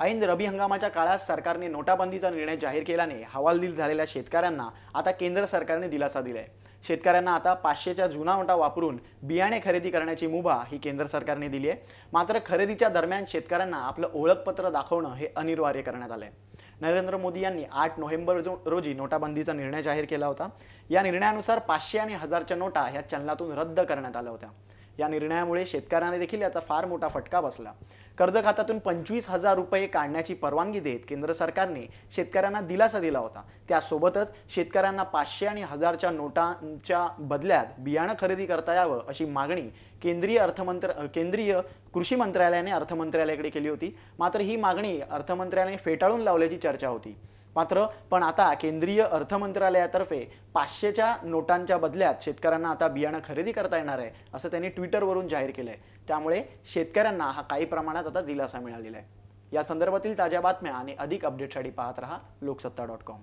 ऐन रबी हंगामाच्या काळात सरकारने नोटाबंदीचा निर्णय जाहीर केल्याने हवालदिल झालेल्या शेतकऱ्यांना आता केंद्र सरकारने दिलासा दिलाय. शेतकऱ्यांना आता पाचशेच्या जुना नोटा वापरून बियाणे खरेदी करण्याची मुभा ही केंद्र सरकारने दिली आहे. मात्र खरेदीच्या दरम्यान शेतकऱ्यांना आपलं ओळखपत्र दाखवणं हे अनिवार्य करण्यात आलंय. नरेंद्र मोदी यांनी आठ नोव्हेंबर रोजी नोटाबंदीचा निर्णय जाहीर केला होता. या निर्णयानुसार पाचशे आणि हजारच्या नोटा ह्या चलनातून रद्द करण्यात आल्या होत्या. या निर्णयामुळे शेतकऱ्यांना देखील याचा फार मोठा फटका बसला. कर्ज खात्यातून पंचवीस हजार रुपये काढण्याची परवानगी देत केंद्र सरकारने शेतकऱ्यांना दिलासा दिला होता. त्यासोबतच शेतकऱ्यांना पाचशे आणि हजारच्या नोटांच्या बदल्यात बियाणं खरेदी करता यावं अशी मागणी केंद्रीय अर्थमंत्र केंद्रीय कृषी मंत्रालयाने अर्थमंत्रालयाकडे केली होती. मात्र ही मागणी अर्थमंत्र्याने फेटाळून लावल्याची चर्चा होती. मात्र पण आता केंद्रीय अर्थ मंत्रालयातर्फे पाचशेच्या नोटांच्या बदल्यात शेतकऱ्यांना आता बियाणं खरेदी करता येणार आहे असं त्यांनी ट्विटरवरून जाहीर केलं आहे त्यामुळे शेतकऱ्यांना हा काही प्रमाणात आता दिलासा मिळालेला आहे. या संदर्भातील ताज्या बातम्या आणि अधिक अपडेटसाठी पाहत रहा लोकसत्ता डॉट कॉम.